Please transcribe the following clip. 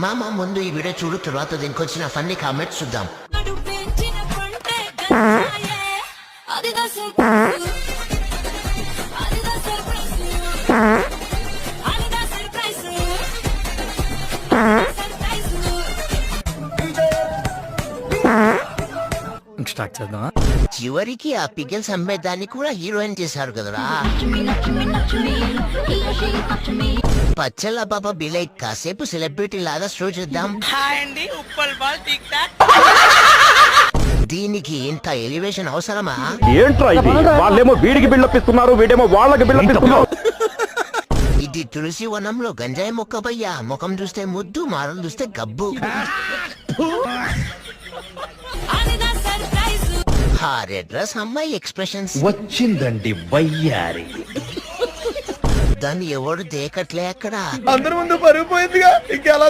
మామ ముందు ఈ వీడియో చూడు తర్వాత దీనికి వచ్చిన ఫన్నీ కామెంట్స్ చూద్దాం. స్టార్ట్ చేద్దామా? చివరికి ఆ పిగిల్స్ అమ్మేదాన్ని కూడా హీరోయిన్ చేశారు కదరా. పచ్చళ్ళ బాబా బిలైట్ కాసేపు సెలబ్రిటీ లాగా షో చేద్దాం దీనికి ఇంత ఎలివేషన్ అవసరమా? ఏంట్రా ఇది? వాళ్ళేమో వీడికి బిల్డప్ వీడేమో వాళ్ళకి బిల్డప్ ఇది తులసి వనంలో గంజాయి మొక్క పయ్యా. ముఖం చూస్తే ముద్దు మారలు చూస్తే గబ్బు. ఆ రెడ్ డ్రెస్ అమ్మాయి ఎక్స్ప్రెషన్స్. వచ్చిందండి వయ్యారి. దాన్ని ఎవడు దేకట్లే అక్కడ? అందరి ముందు పరుగు పోయిందిగా. ఇంకెలా